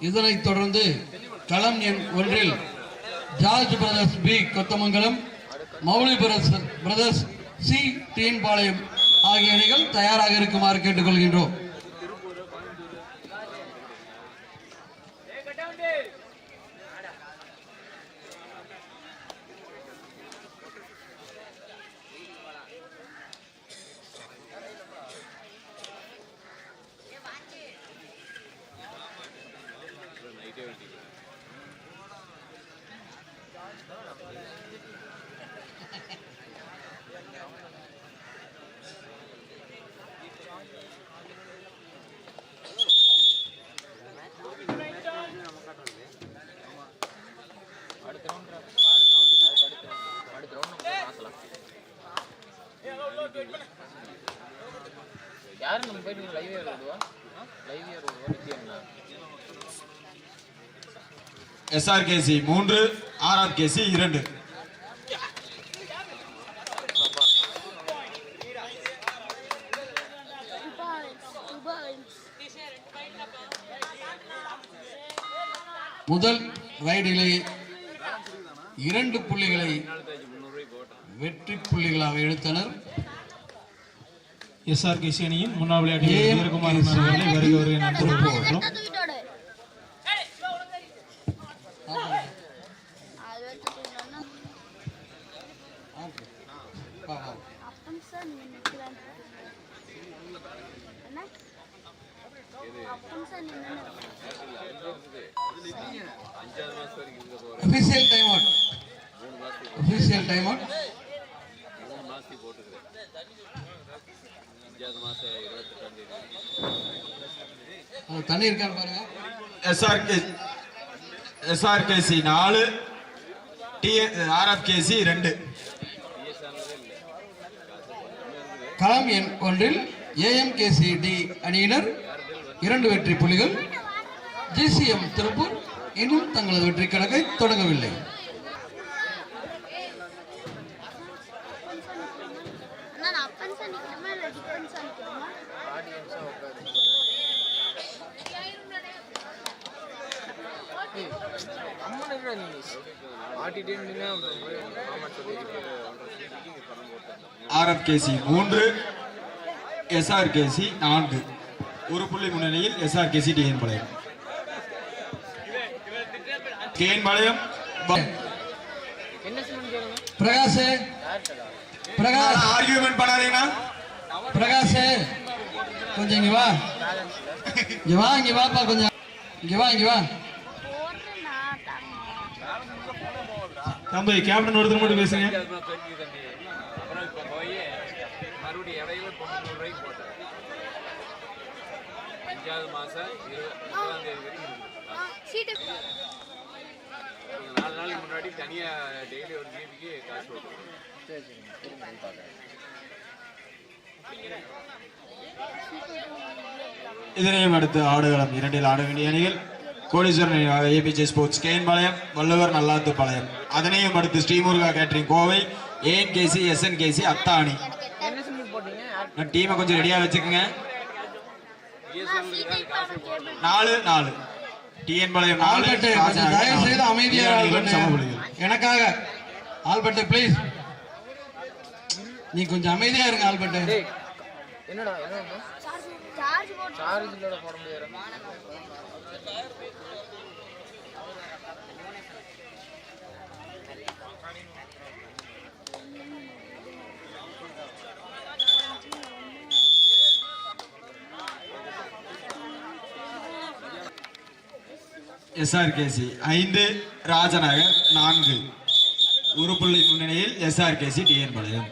இதனைத் தொடர்ந்து களம் எண் ஒன்றில் George brothers B. Kothamangalam Mouli brothers brothers C. Theenpalayam ஆகிய அணிகள் தயாராக இருக்குமாறு கேட்டுக்கொள்கின்றோம் யாரு நம்ம போயிட்டு லைவ் ஏர் வருவா லைவ் ஏர் வருவா நித்யா எஸ்ஆர்கேசி மூன்று ஆர்ஆர்கேசி இரண்டு. முதல் ரைடிலே இரண்டு புள்ளிகளை வெற்றி புள்ளிகளாக எடுத்தனர். எஸ்ஆர்கேசி அணியின் முன்னாள் விளையாட்டு ஏஎம் வீரர் வீரகுமாரன் அவர்களை வருக வருக நன்றி தெரிவித்துக் அப்பன் சார் நீங்க நிக்கிறான் என்ன அப்பன் சார் நீங்க official time out official time out தண்ணி இருக்கான்னு பாருங்க. எஸ்ஆர்கே எஸ்ஆர்கேசி நாலு டி ஆர்எஃப்கேசி ரெண்டு. களம் எண் ஒன்றில் ஏஎம்கேசி டி அணியினர் இரண்டு வெற்றி புலிகள் ஜிசிஎம் திருப்பூர் இன்னும் தங்களது வெற்றி கணக்கை தொடங்கவில்லை. ஆர்எஃப்கேசி மூன்று எஸ்ஆர்கேசி நான்கு. ஒரு புள்ளி முன்னிலையில் எஸ்ஆர்கேசி டிஎன் பாளையம் டிஎன் பாளையம். சொல்லணும் கேளுங்க பிரகாஷ். பிரகாஷ். ஆர்கியூமெண்ட் பண்ணாதீங்கன்னா பிரகாஷ். கொஞ்சம் இங்க வா. இங்க வா இங்க வாப்பா கொஞ்சம். இங்க வா இங்க வா. தம்பி கேப்டன் ஒருத்தர் மட்டும் பேசுங்க. பெருக்கி தம்பி அப்புறம் இப்போ போய் மறுபடியும் இடையில தொண்ணூறு ரூபாய்க்கு போட்டேன் அஞ்சாவது மாதம் இருபதாம் தேதி வரைக்கும் நாலு நாளைக்கு முன்னாடி தனியாக டெய்லி ஒரு ஜிபிக்கு காசு போட்டுருவோம் சரி சரி பார்க்குறேன். இதனையும் அடுத்து ஆடுகளம் இரண்டில் ஆட வேண்டிய அணிகள் கோடீஸ்வரன் ஏபிஜே ஸ்போர்ட்ஸ் கேன்பாளையம் வள்ளுவர் நல்லாத்து பாளையம். அதனையும் அடுத்து ஸ்ரீமுருகா கேட்டரிங் கோவை ஏஎன்கேசி எஸ்என்கேசி அத்தாணி. டீமை கொஞ்சம் ரெடியா வச்சுக்கோங்க. நாலு நாலு. டிஎன் பாளையம் நாலு. தயவு செய்து அமைதியா இரு அணிகளும் சம ஆல்பர்ட் புள்ளிகள். எனக்காக ஆல்பர்ட் ப்ளீஸ் நீ கொஞ்சம் அமைதியா இருங்க ஆல்பர்ட். என்னடா என்ன சார்ஜ் போட முடியாது. எஸ்ஆர்கேசி ஐந்து ராஜநகர் நான்கு. ஒரு புள்ளி முன்னணியில் எஸ்ஆர்கேசி டிஎன் பாளையம்.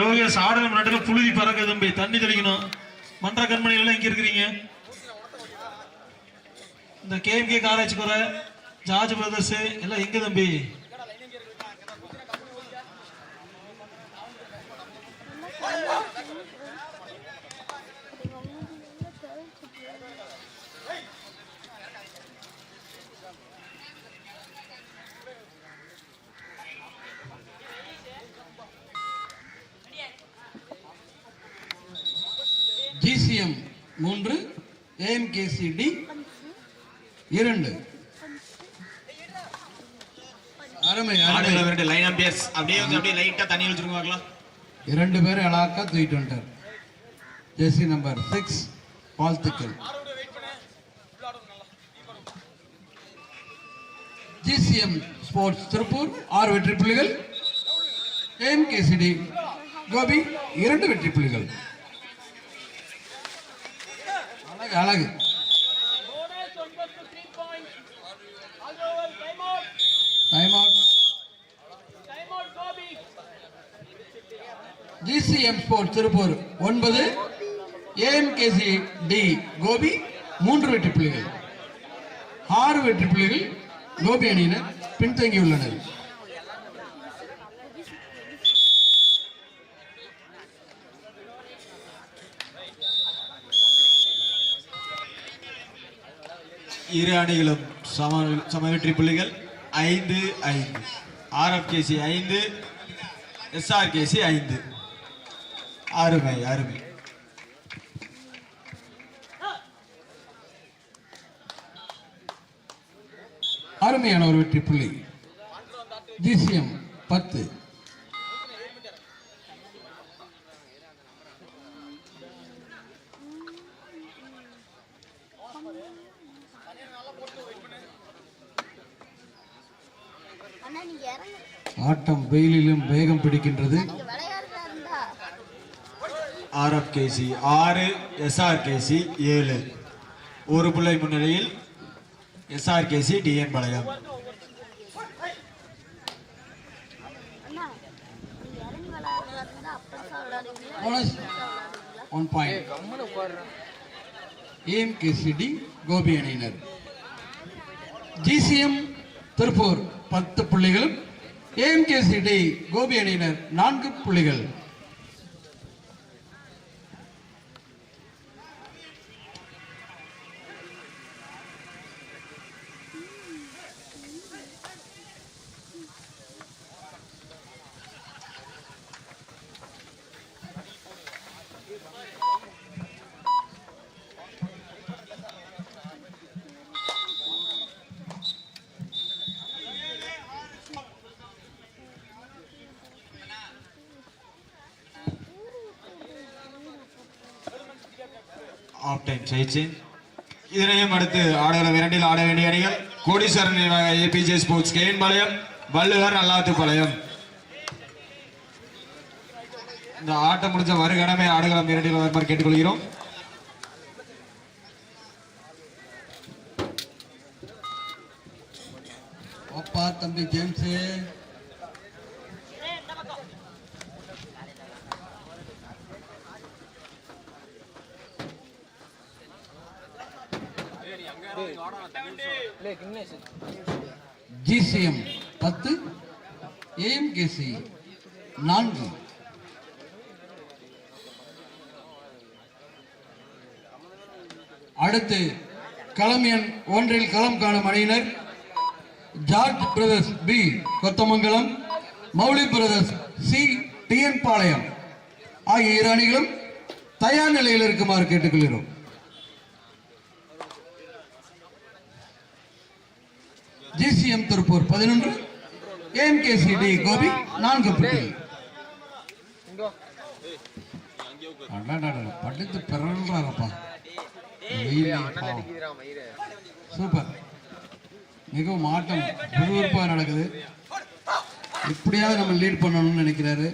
லோகேஷ் ஆடல் நடுல புழுதி பறக்க தம்பி. தண்ணி தெளிக்கணும். மன்ற கண்மணிகள் எல்லாம் இங்க இருக்கிறீங்க? இந்த கேஎம்கே காலேஜ் குறை ஜார்ஜ் பிரதர்ஸ் எல்லாம் எங்க தம்பி ஜிசிஎம் மூன்று ஏஎம்கேசிடி இரண்டு. இரண்டு லைன் அம்பியர்ஸ் அப்படியே வந்து அப்படியே லைட்டா தண்ணி வச்சிருங்க பார்க்கலாம். இரண்டு பேரும் அழகா தூக்கிட்டு வந்துட்டார். ஜெர்சி நம்பர் சிக்ஸ் வாழ்த்துக்கள் ஜிசிஎம் ஸ்போர்ட்ஸ் திருப்பூர். ஆறு வெற்றி புள்ளிகள். ஏஎம்கேசிடி கோபி இரண்டு வெற்றி புள்ளிகள். அழகு. அழகு time out GCM sport Tiruppur. ஒன்பது. AMKC T Gobi. மூன்று வெற்றி புள்ளிகள். ஆறு வெற்றி புள்ளிகள் கோபி அணியினர். பின்தங்கியுள்ளனர். இரு அணிகளும் சம சம வெற்றி புள்ளிகள் ஐந்து ஐந்து. ஆர்எஃப்கேசி ஐந்து எஸ்ஆர்கேசி ஐந்து. அருமை அருமை. அருமையான ஒரு வெற்றி புள்ளி. ஜிசிஎம் பத்து. ஆட்டம் வெயிலிலும் வேகம் பிடிக்கின்றது. ஆர்எஃப்கேசி ஆறு எஸ்ஆர்கேசி ஏழு. ஒரு புள்ளி முன்னிலையில் SRKC TN Palayam one point AMKCT Gobi அணியினர் ஜிசிஎம் திருப்பூர். பத்து புள்ளிகளும் ஏஎம்கேசிடி கோபி அணியினர் நான்கு புள்ளிகள் ஆஃப் டைம் ஜெயிச்சு இதனையும் அடுத்து ஆடுகளம் இரண்டில் ஆட வேண்டிய அணிகள் Kodeeswaran APJ sports KN Palayam Valluvar Nallathuppalayam. இந்த ஆட்டம் முடிஞ்ச வருகடமை ஆடுகளம் இரண்டில் வருமாறு கேட்டுக்கொள்கிறோம். அப்பா தம்பி ஜேம்ஸு. ஜிசிஎம் பத்து ஏஎம்கேசி நான்கு. அடுத்து களம் எண் ஒன்றில் களம் காணும் அணியினர் George brothers B Kothamangalam Mouli brothers C TN Palayam. ஆகிய இரு அணிகளும் தயார் நிலையில் இருக்குமாறு கேட்டுக்கொள்கிறோம். ஜிசிஎம் திருப்பூர் பதினொன்று. ஏஎம்கேசி டி கோபி நான்கு புள்ளிகள் படித்து பிறல்றாங்கப்பா சூப்பர் மிகவும் ஆட்டம் விறுவிறுப்பாக நடக்குது இப்படியாவது நம்ம லீட் பண்ணணும்னு நினைக்கிறாரு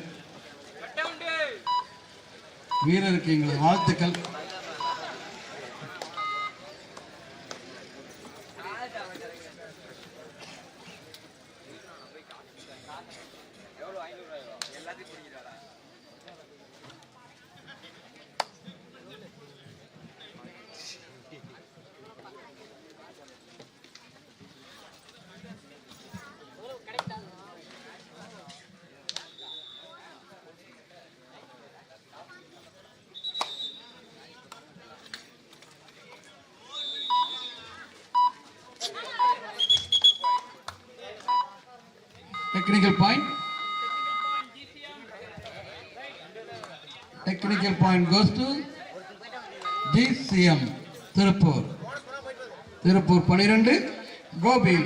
வீரருக்கு எங்களது வாழ்த்துக்கள் technical point technical point goes to GCM Tiruppur Tiruppur பனிரெண்டு கோபி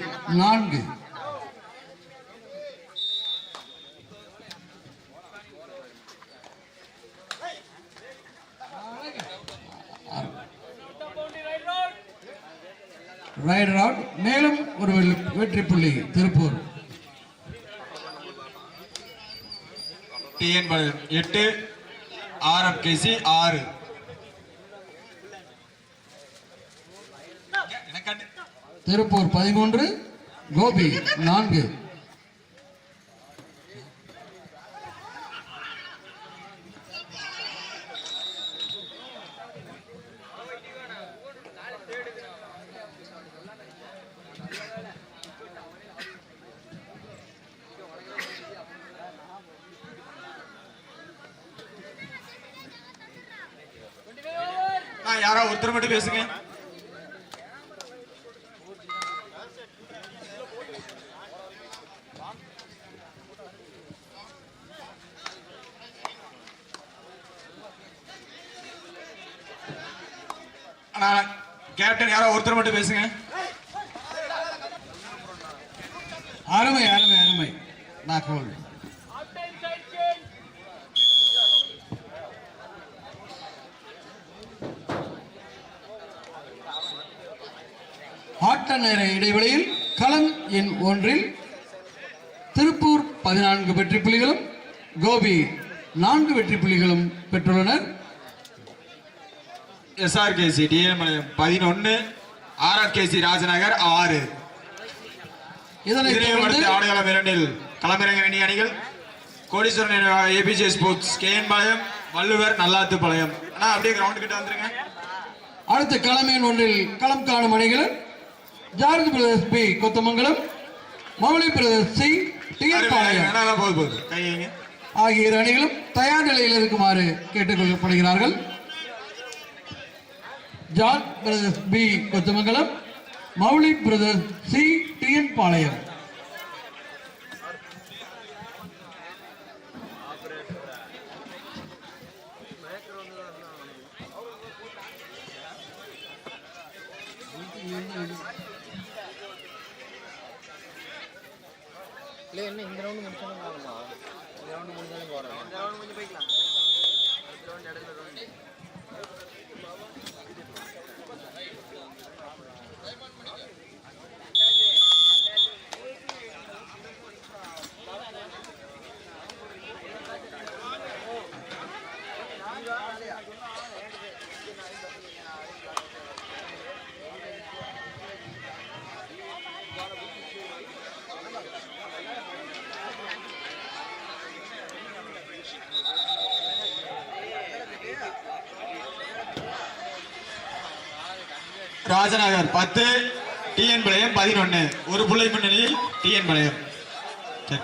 நான்கு. ரைடர் அவுட் மேலும் ஒரு வெற்றி புள்ளி திருப்பூர் டிஎன் எட்டு ஆர்எஃப்கேசி ஆறு. திருப்பூர் பதிமூன்று கோபி நான்கு ஆ, யாரோ ஒருத்தர் மட்டும் பேசுங்க கேப்டன் யாரோ ஒருத்தர் மட்டும் பேசுங்க. அருமை அருமை அருமை. நாகோல் ஆட்ட நேர இடைவெளியில் களம் எண் ஒன்றில் திருப்பூர் பதினான்கு வெற்றி புள்ளிகளும் கோபி நான்கு வெற்றி புள்ளிகளும் பெற்றுள்ளனர். எஸ்ஆர்கேசி டிஎன் பாளையம் பதினொன்னு ஆர்எஃப்கேசி ராஜநகர் ஆறு. தொடர்ந்து ஆடுகளம் இரண்டில் களமிறங்க வேண்டிய அணிகள் Kodeeswaran APJ sports KN Palayam Valluvar Nallathu Palayam அண்ணா அப்படியே கிரவுண்ட் கிட்ட வந்துருங்க. அடுத்த களம் எண் ஒன்றில் களம் காணும் அணிகள் George brothers B Kothamangalam Mouli brothers C TN Palayam. ஆகிய அணிகளும் தயார் நிலையில் இருக்குமாறு கேட்டுக்கொள்ளப்படுகிறார்கள். John brothers B Kothamangalam Mouli brothers C TN Palayam. இல்லை என்ன இந்த ரவுண்டு முடிச்சாலும் ஆகுமா? இந்த ரவுண்டு முடிஞ்சாலும் போகிறோம் இந்த போய்க்கலாம். ரவுண்டு இடத்துல ராஜநகர் பத்து டிஎன் பாளையம் பதினொன்று ஒரு புள்ளை முன்னணியில் டிஎன் பாளையம் சரி.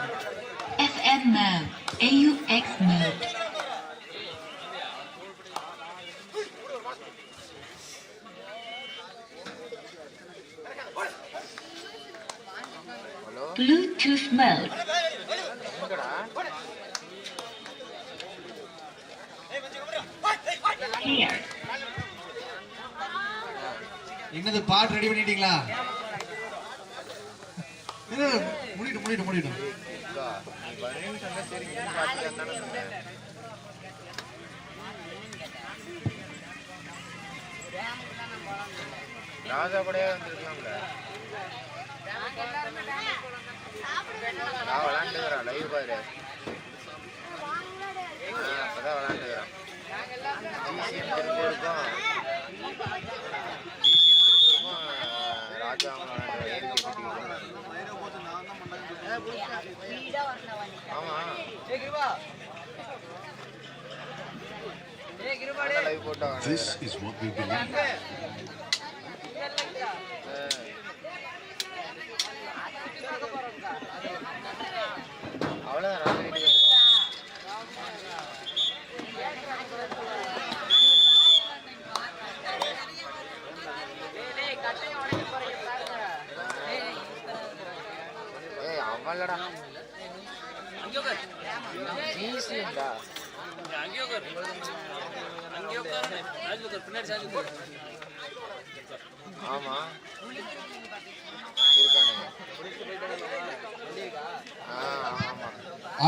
சரி பார்த்துட்டு தானே சொன்னேன் ராஜா படையா வந்துருக்கலாம்ல. நான் விளாண்டுக்கிறேன் லைவ் பாரு. அப்பதான் விளாண்டுக்கிறேன் This is what we believe.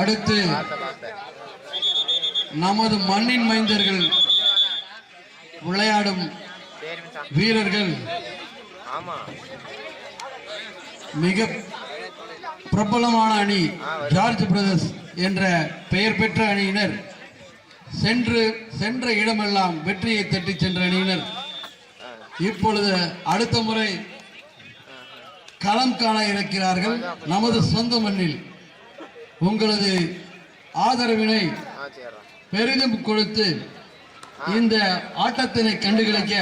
அடுத்து நமது மண்ணின் மைந்தர்கள் விளையாடும் வீரர்கள் மிக பிரபலமான அணி ஜார்ஜ் பிரதர்ஸ் என்ற பெயர் பெற்ற அணியினர். சென்று சென்ற இடமெல்லாம் வெற்றியை தட்டி சென்ற அணியினர். இப்பொழுது அடுத்த முறை களம் காண இருக்கிறார்கள் நமது சொந்த மண்ணில். உங்களது ஆதரவினை பெரிதும் கொடுத்து இந்த ஆட்டத்தினை கண்டுகளிக்க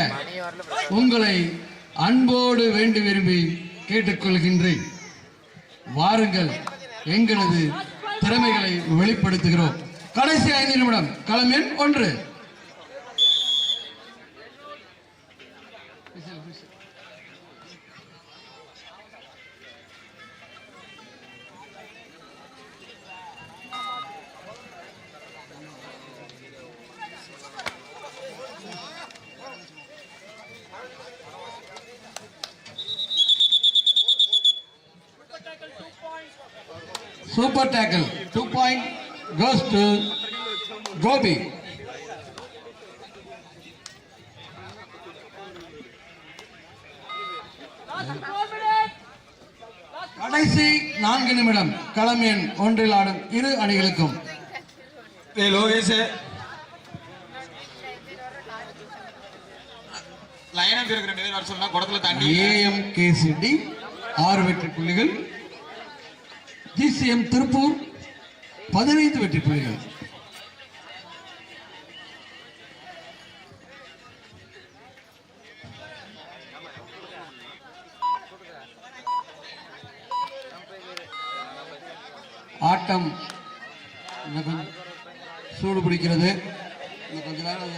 உங்களை அன்போடு வேண்டி விரும்பி கேட்டுக்கொள்கின்றேன். வாருங்கள் எங்களது திறமைகளை வெளிப்படுத்துகிறோம். கடைசி ஐந்து நிமிடம் களம் எண் ஒன்று. கடைசி நான்கு நிமிடம் களம் எண் ஒன்றில் ஆடும் இரு அணிகளுக்கும். தண்ணி இல்ல. ஏஎம்கேசிடி ஆறு வெற்றி புள்ளிகள். ஜிசிஎம் திருப்பூர் பதினைந்து வெற்றி புள்ளிகள். ஆட்டம் கொஞ்சம் சூடு பிடிக்கிறது. இன்னும் கொஞ்ச நேரம்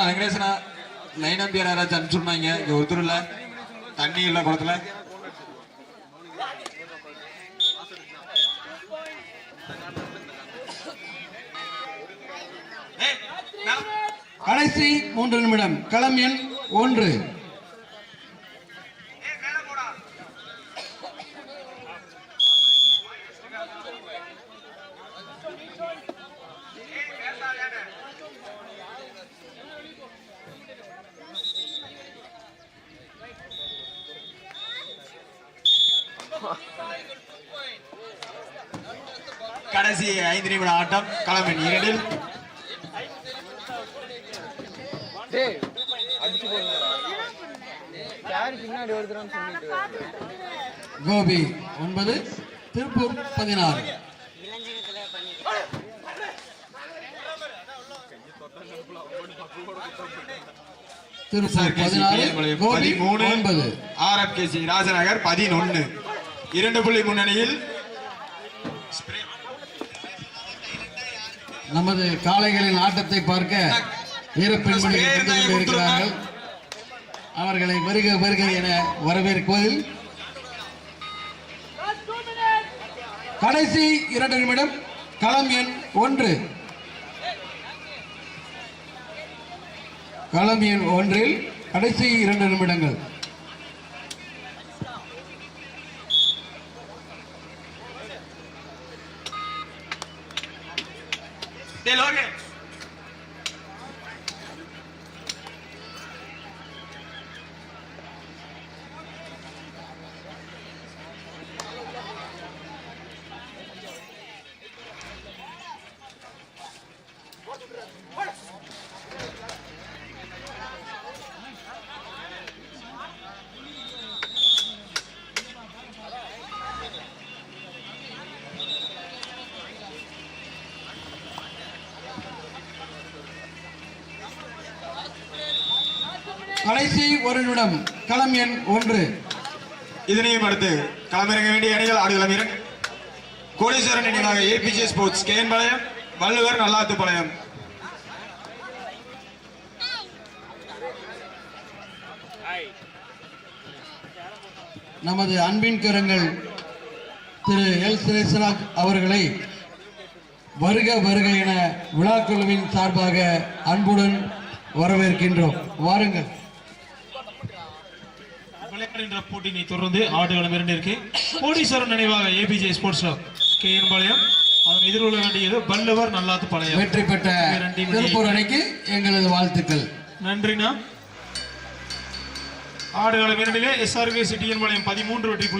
வெங்கடேசனா நைன் அம்பியர் யாராச்சும் அனுப்பிச்சுருந்தாங்க இங்க ஒருத்தர் இல்ல. தண்ணி இல்ல குளத்துல ஏய், மேல. கடைசி மூன்று நிமிடம். களம் எண் ஒன்று. கடைசி ஐந்து நிமிட ஆட்டம். களமின் இரண்டில். கோபி ஒன்பது திருப்பூர் பதினாறு. திருப்பூர் பதினாறு கோபி பதிமூணு ஒன்பது. ஆர்எஃப்கேசி ராஜநகர் பதினொன்னு. இரண்டு புள்ளி முன்னணியில் நமது காளைகளின் ஆட்டத்தை பார்க்க வீர பெண்மணிகள் வந்து கொண்டிருக்கிறார்கள். அவர்களை வருக வருக என வரவேற்பதில் கடைசி இரண்டு நிமிடம் களம் எண் ஒன்று. களம் எண் ஒன்றில் கடைசி இரண்டு நிமிடங்கள் டேய் லோகேஷ். கடைசி ஒரு நிமிடம். களம் எண் ஒன்று. இதனையும் அடுத்து களமிறங்க வேண்டிய அணிகள் ஆடுகளம் இரண்டு கோடீஸ்வரன் நினைவாக APJ sports KN Palayam Valluvar Nallathu Palayam நமது அன்பின் கரங்கள் திரு எல் சுரேசராஜ் அவர்களை வருக வருக என விழாக்குழுவின் சார்பாக அன்புடன் வரவேற்கின்றோம். வாருங்கள். விளையாடுகின்ற போட்டியினை தொடர்ந்து ஆடுகளம் இரண்டிற்கு. கோடீஸ்வரன் நினைவாக APJ sports club K N Palayam அதனை எதிர்கொள்ள வேண்டியது வள்ளுவர் நல்லாத்து பாளையம் வெற்றி பெற்ற திருப்பூர் அணிக்கு எங்களது வாழ்த்துக்கள். நன்றிண்ணா ஆடுகளம் இரண்டிலே எஸ்ஆர்கே சிட்டியன் பாளையம் பதிமூன்று வெற்றி புள்ளி